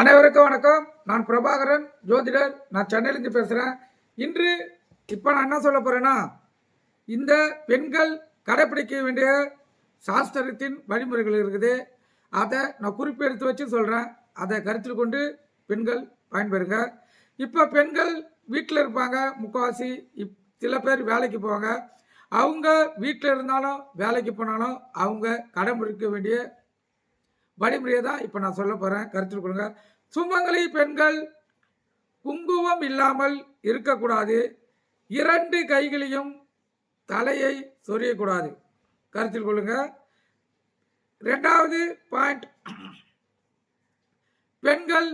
அனைவருக்கும் வணக்கம். நான் பிரபாகரன் ஜோதிடர். நான் சென்னையிலேருந்து பேசுகிறேன் இன்று இப்போ நான் என்ன சொல்ல போகிறேன்னா இந்த பெண்கள் கடைப்பிடிக்க வேண்டிய சாஸ்திரத்தின் வழிமுறைகள் இருக்குது. அதை நான் குறிப்பெடுத்து வச்சு சொல்கிறேன் அதை கருத்தில் கொண்டு பெண்கள் பயன்பெறுங்க. இப்போ பெண்கள் வீட்டில் இருப்பாங்க முக்கால்வாசி இப் சில பேர் வேலைக்கு போவாங்க. அவங்க வீட்டில் இருந்தாலும் வேலைக்கு போனாலும் அவங்க கடைபிடிக்க வேண்டிய வழிமுறையை தான் இப்போ நான் சொல்ல போகிறேன் கருத்தில் கொடுங்க சுமங்கலி பெண்கள் குங்குமம் இல்லாமல் இருக்கக்கூடாது. இரண்டு கைகளையும் தலையை சொரியக்கூடாது. கருத்தில் கொள்ளுங்க. ரெண்டாவது பாயிண்ட் பெண்கள்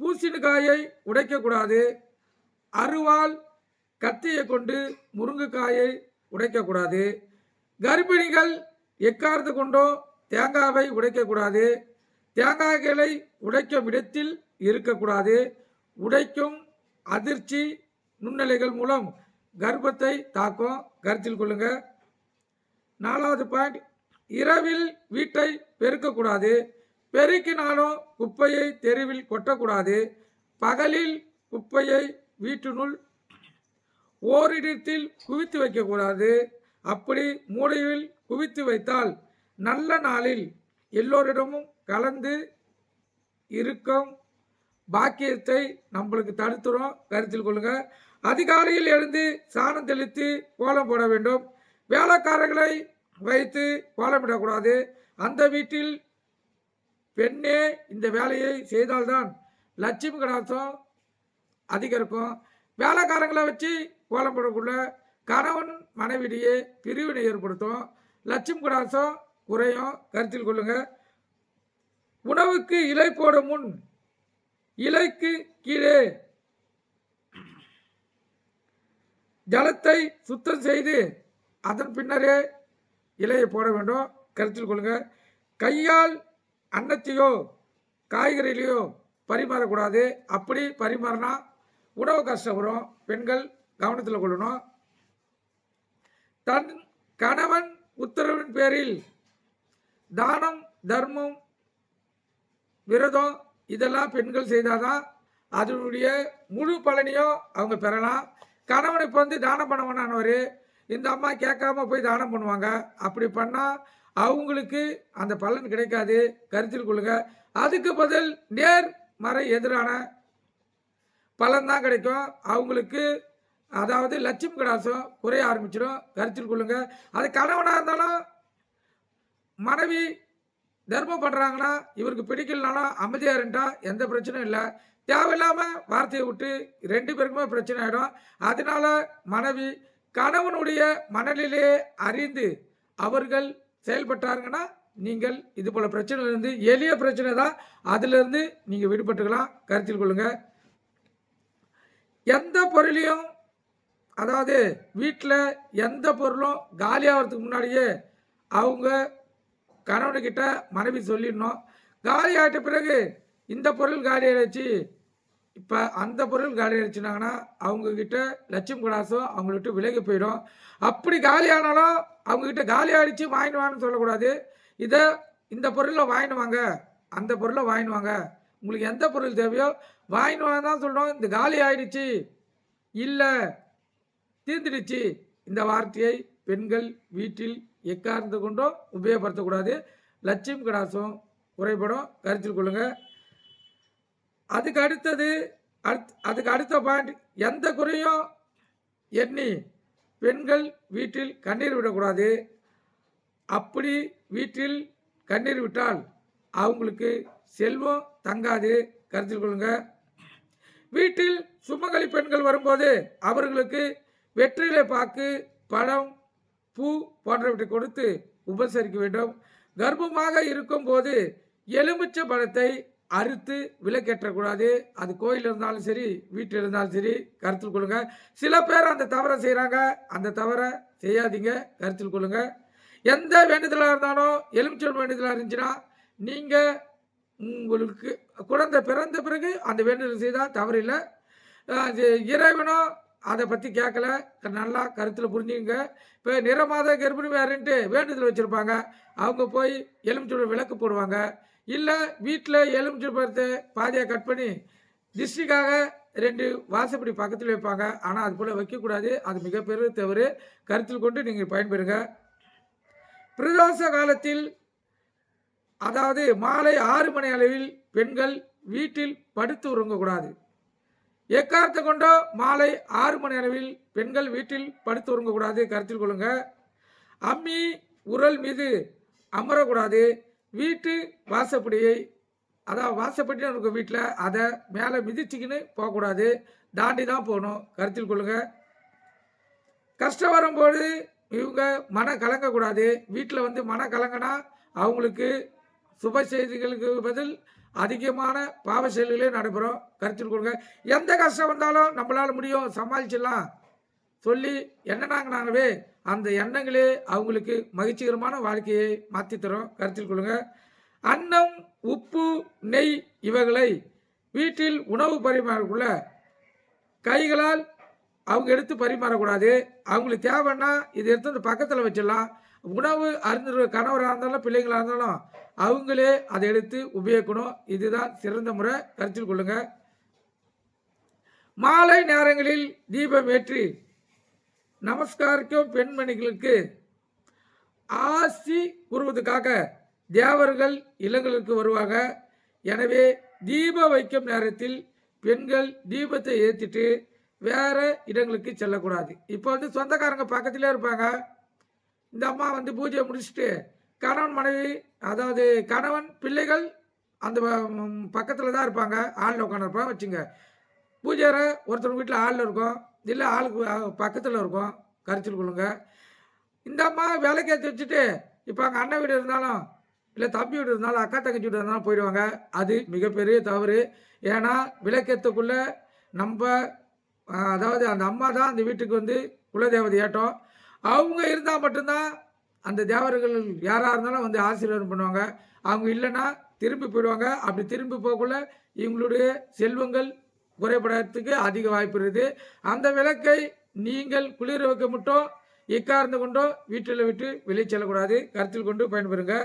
பூசணிக்காயை உடைக்கக்கூடாது. அருவாள் கத்தியை கொண்டு முருங்கைக்காயை உடைக்கக்கூடாது. கர்ப்பிணிகள் எக்காரத்து கொண்டோ தேங்காவை உடைக்கக்கூடாது. தேங்காய்களை உடைக்கும் இடத்தில் இருக்கக்கூடாது. உடைக்கும் அதிர்ச்சி நுண்ணலைகள் மூலம் கர்ப்பத்தை தாக்கும். கருத்தில் கொள்ளுங்க. நாலாவது பாயிண்ட் இரவில் வீட்டை பெருக்கக்கூடாது. பெருக்கினாலும் குப்பையை தெருவில் கொட்டக்கூடாது. பகலில் குப்பையை வீட்டினுள் ஓரிடத்தில் குவித்து வைக்கக்கூடாது. அப்படி மூடையில் குவித்து வைத்தால் நல்ல நாளில் எல்லோரிடமும் கலந்து இருக்கும் பாக்கியத்தை நம்மளுக்கு தடுத்துரும். கருத்தில் கொள்ளுங்க. அதிகாலையில் எழுந்து சாணம் தெளித்து கோலம் போட வேண்டும். வேலைக்காரர்களை வைத்து கோலமிடக்கூடாது அந்த வீட்டில் பெண்ணே இந்த வேலையை செய்தால்தான் லட்சுமி கடாசம் அதிகரிக்கும். வேலைக்காரங்களை வச்சு கோலம் போடக்குள்ள கணவன் மனைவிடையே பிரிவினை ஏற்படுத்தும். லட்சுமி கடாசம் குறையும் கருத்தில் கொள்ளுங்க. உணவுக்கு இலை போடும் முன் இலைக்கு கீழே ஜலத்தை சுத்தம் செய்து அதன் பின்னரே இலையை போட வேண்டும். கருத்தில் கொள்ளுங்க. கையால் அன்னத்தையோ காய்கறிகளையோ பரிமாறக்கூடாது. அப்படி பரிமாறினா உணவு கஷ்டம் வரும். பெண்கள் கவனத்தில் கொள்ளணும். தன் கணவன் உத்தரவின் பேரில் தானம் தர்மம் விரதம் இதெல்லாம் பெண்கள் செய்தாதான் அதனுடைய முழு பலனையும் அவங்க பெறலாம். கணவனுக்கு இப்போ வந்து தானம் பண்ண வேணானவர் இந்த அம்மா கேட்காம போய் தானம் பண்ணுவாங்க. அப்படி பண்ணால் அவங்களுக்கு அந்த பலன் கிடைக்காது. கருத்தில் கொள்ளுங்க. அதுக்கு பதில் நேர் மறை எதிரான பலன் தான் கிடைக்கும். அவங்களுக்கு அதாவது லட்சுமி கடாசம் குறைய ஆரம்பிச்சிடும். கருத்தில் கொள்ளுங்க. அது கணவனாக இருந்தாலும் மனைவி தர்மம் பண்ணுறாங்கன்னா இவருக்கு பிடிக்கலனாலும் அமைதியாக இருந்தா எந்த பிரச்சனையும் இல்லை. தேவையில்லாமல் வார்த்தையை விட்டு ரெண்டு பேருக்குமே பிரச்சனை ஆகிடும் அதனால மனைவி கணவனுடைய மனநிலையை அறிந்து அவர்கள் செயல்பட்டாருங்கன்னா நீங்கள் இது போல் பிரச்சனையிலேருந்து எளிய பிரச்சனை தான். அதிலிருந்து நீங்கள் விடுபட்டுக்கலாம். கருத்தில் கொள்ளுங்கள் எந்த பொருளையும் அதாவது வீட்டில் எந்த பொருளும் காலியாகிறதுக்கு முன்னாடியே அவங்க கணவன்கிட்ட மனைவி சொல்லிடணும். காலி ஆகிட்ட பிறகு இந்த பொருள் காலி ஆயிடுச்சு. இப்போ அந்த பொருள் காலி ஆயிடுச்சுனாங்கன்னா அவங்கக்கிட்ட லட்சுமி கடாசம் அவங்கள்ட்ட விலகி போயிடும். அப்படி காலி ஆனாலும் அவங்கக்கிட்ட காலி ஆகிடுச்சு வாங்கிட்டு வாங்கன்னு சொல்லக்கூடாது. இதை இந்த பொருளில் வாங்கிட்டு வாங்க. அந்த பொருளை வாங்கிடுவாங்க உங்களுக்கு எந்த பொருள் தேவையோ வாங்கிட்டு வாங்க தான் சொல்கிறோம் இந்த காலி ஆயிடுச்சு. இல்லை தீர்ந்துடுச்சு. இந்த வார்த்தையை பெண்கள் வீட்டில் எக்கார்ந்து கொண்டோ உபயோகப்படுத்தக்கூடாது. லட்சுமி கடாசம் குறைபடும். கருத்தில் கொள்ளுங்கள் அதுக்கு அடுத்தது அடுத் அதுக்கு அடுத்த பாயிண்ட் எந்த குறையும் எண்ணி பெண்கள் வீட்டில் கண்ணீர் விடக்கூடாது. அப்படி வீட்டில் கண்ணீர் விட்டால் அவங்களுக்கு செல்வம் தங்காது. கருத்தில் கொள்ளுங்க. வீட்டில் சுமங்கலி பெண்கள் வரும்போது அவர்களுக்கு வெற்றிலை பாக்கு பழம் பூ போன்றவற்றை கொடுத்து உபசரிக்க வேண்டும். கர்ப்பமாக இருக்கும்போது எலுமிச்சை பழத்தை அறுத்து விலக்கேற்றக்கூடாது அது கோயில் இருந்தாலும் சரி வீட்டில் இருந்தாலும் சரி கருத்தில் கொள்ளுங்க. சில பேர் அந்த தவறை செய்கிறாங்க அந்த தவறை செய்யாதீங்க. கருத்தில் கொள்ளுங்க. எந்த வேண்டுதலாக இருந்தாலும் எலுமிச்சை வேண்டுதலாக இருந்துச்சுன்னா நீங்கள் உங்களுக்கு குழந்தை பிறந்த பிறகு அந்த வேண்டுதல் செய்தால் தவறில்லை. இறைவனும் அதை பற்றி கேட்கல நல்லா கருத்தில் புரிஞ்சுங்க இப்போ நிறமாத கர்ப்பிணி வேறுன்ட்டு வேண்டுதல் வச்சுருப்பாங்க. அவங்க போய் எலுமிச்சை விளக்கு போடுவாங்க. இல்லை வீட்டில் எலுமிச்சை பருத்து பாதையை கட் பண்ணி டிஸ்ட்ரிக்காக ரெண்டு வாசப்படி பக்கத்தில் வைப்பாங்க. ஆனால் அது போல் வைக்கக்கூடாது. அது மிகப்பெரிய தவறு. கருத்தில் கொண்டு நீங்கள் பயன்பெறுங்க. பிரதோஷ காலத்தில் அதாவது மாலை ஆறு மணி அளவில் பெண்கள் வீட்டில் படுத்து உறங்கக்கூடாது. எக்காரத்தை கொண்டோ மாலை ஆறு மணி அளவில் பெண்கள் வீட்டில் படுத்து உறங்கக்கூடாது கருத்தில் கொள்ளுங்க. அம்மி உரல் மீது அமரக்கூடாது. வீட்டு வாசப்படியை அதான் வாசப்படின்னு இருக்கும் வீட்டில் அதை மேலே மிதிச்சிக்கின்னு போகக்கூடாது. தாண்டி தான் போகணும் கருத்தில் கொள்ளுங்க. கஷ்டம் வரும்போது இவங்க மன கலங்கக்கூடாது. வீட்டில் வந்து மன கலங்கினா அவங்களுக்கு சுப செய்திகளுக்கு பதில் அதிகமான பாவ செயல்களே நடைபெறும். கருத்தில் கொள்ளுங்க எந்த கஷ்டம் வந்தாலும் நம்மளால் முடியும். சமாளிச்சிடலாம். சொல்லி எண்ணனாங்கனாகவே அந்த எண்ணங்களே அவங்களுக்கு மகிழ்ச்சிகரமான வாழ்க்கையை மாற்றி தரும். கருத்தில் கொள்ளுங்க. அன்னம் உப்பு நெய் இவைகளை வீட்டில் உணவு பரிமாறக்குள்ள கைகளால் அவங்க எடுத்து பரிமாறக்கூடாது அவங்களுக்கு தேவைன்னா இதை எடுத்து அந்த பக்கத்தில் வச்சிடலாம். உணவு அருந்துற கணவராக இருந்தாலும் பிள்ளைங்களாக இருந்தாலும் அவங்களே அதை எடுத்து உபயோகிக்கணும். இதுதான் சிறந்த முறை. கருத்தில் கொள்ளுங்க. மாலை நேரங்களில் தீபம் ஏற்றி நமஸ்காரிக்கும் பெண்மணிகளுக்கு ஆசி கூறுவதற்காக தேவர்கள் இல்லங்களுக்கு வருவாங்க. எனவே தீபம் வைக்கும் நேரத்தில் பெண்கள் தீபத்தை ஏற்றிட்டு வேறு இடங்களுக்கு செல்லக்கூடாது. இப்போ வந்து சொந்தக்காரங்க பக்கத்திலே இருப்பாங்க. இந்த அம்மா வந்து பூஜையை முடிச்சுட்டு கணவன் மனைவி அதாவது கணவன் பிள்ளைகள் அந்த பக்கத்தில் தான் இருப்பாங்க. ஆளில் உட்காந்துருப்பாங்க வச்சுங்க. பூஜை ஒருத்தர் வீட்டில் ஆளில் இருக்கும். இல்லை ஆளுக்கு பக்கத்தில் இருக்கும். கருத்தில் கொள்ளுங்க. இந்த அம்மா வேலைக்கு ஏற்றி வச்சுட்டு இப்போ அங்கே அண்ணன் வீடு இருந்தாலும் இல்லை தம்பி வீடு இருந்தாலும் அக்கா தங்கச்சி வீடு இருந்தாலும் போயிடுவாங்க. அது மிகப்பெரிய தவறு. ஏன்னா விளக்கேற்றக்குள்ளே நம்ம அதாவது அந்த அம்மா தான் அந்த வீட்டுக்கு வந்து குலதேவதை ஏட்டம் அவங்க இருந்தால் மட்டும்தான் அந்த தேவர்கள் யாராக இருந்தாலும் வந்து ஆசீர்வாதம் பண்ணுவாங்க. அவங்க இல்லைன்னா திரும்பி போயிடுவாங்க. அப்படி திரும்பி போகக்குள்ள இவங்களுடைய செல்வங்கள் குறைபடத்துக்கு அதிக வாய்ப்பு இருக்குது. அந்த விளக்கை நீங்கள் குளிர வைக்க மட்டும் இக்கார்ந்து கொண்டோ வீட்டில் விட்டு வெளியே செல்லக்கூடாது. கருத்தில் கொண்டு பயன்பெறுங்க.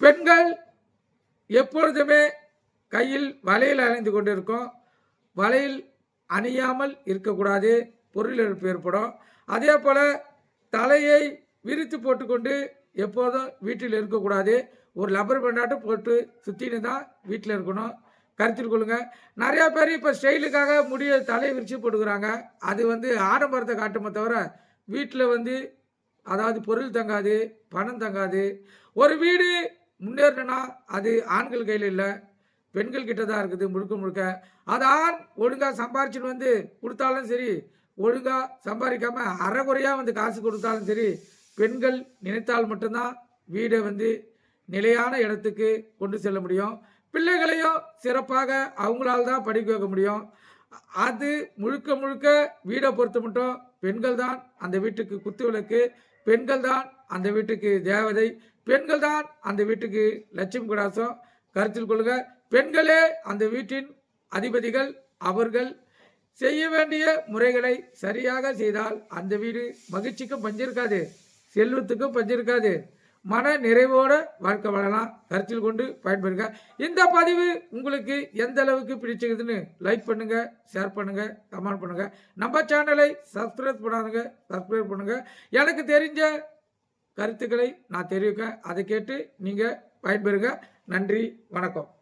பெண்கள் எப்பொழுதுமே கையில் வலையில் அணிந்து கொண்டு இருக்கும் வலையில் அணியாமல் இருக்கக்கூடாது. பொருள் இழப்பு ஏற்படும். அதே போல் தலையை விரித்து போட்டுக்கொண்டு எப்போதும் வீட்டில் இருக்கக்கூடாது. ஒரு லப்பர் பேண்டாட்டும் போட்டு சுற்றின்னு தான் வீட்டில் இருக்கணும். கருத்தில் கொள்ளுங்க. நிறையா பேர் இப்போ ஸ்டைலுக்காக முடிய தலையை விரித்து போட்டுக்கிறாங்க. அது வந்து ஆடம்பரத்தை காட்டுமே தவிர வீட்டில் வந்து அதாவது பொருள் தங்காது பணம் தங்காது. ஒரு வீடு முன்னேறணும்னா அது ஆண்கள் கையில் இல்லை. பெண்கள் கிட்ட தான் இருக்குது முழுக்க முழுக்க. அது ஆண் ஒழுங்காக சம்பாரிச்சுட்டு வந்து கொடுத்தாலும் சரி ஒழுங்காக சம்பாதிக்காமல் அறகுறையாக வந்து காசு கொடுத்தாலும் சரி பெண்கள் நினைத்தால் மட்டும்தான் வீடை வந்து நிலையான இடத்துக்கு கொண்டு செல்ல முடியும். பிள்ளைகளையும் சிறப்பாக அவங்களால் தான் படிக்க வைக்க முடியும். அது முழுக்க முழுக்க வீடை பொறுத்த மட்டும் பெண்கள் தான் அந்த வீட்டுக்கு குத்து விளக்கு பெண்கள் தான் அந்த வீட்டுக்கு தேவதை பெண்கள் தான் அந்த வீட்டுக்கு லட்சுமி கடாசம். கருத்தில் கொள்க பெண்களே அந்த வீட்டின் அதிபதிகள் அவர்கள் செய்ய வேண்டிய முறைகளை சரியாக செய்தால் அந்த வீடு மகிழ்ச்சிக்கும் பஞ்சிருக்காது செல்வத்துக்கும் பஞ்சிருக்காது. மன நிறைவோட வாழ்க்கை வாழலாம். கருத்தில் கொண்டு பயன்பெறுங்க. இந்த பதிவு உங்களுக்கு எந்த அளவுக்கு பிடிச்சிருக்குதுன்னு லைக் பண்ணுங்க ஷேர் பண்ணுங்க கமெண்ட் பண்ணுங்க. நம்ம சேனலை சப்ஸ்கிரைப் பண்ணாதுங்க சப்ஸ்கிரைப் பண்ணுங்க. எனக்கு தெரிஞ்ச கருத்துக்களை நான் தெரிவிக்க அதை கேட்டு நீங்கள் பயன்பெறுங்க. நன்றி வணக்கம்.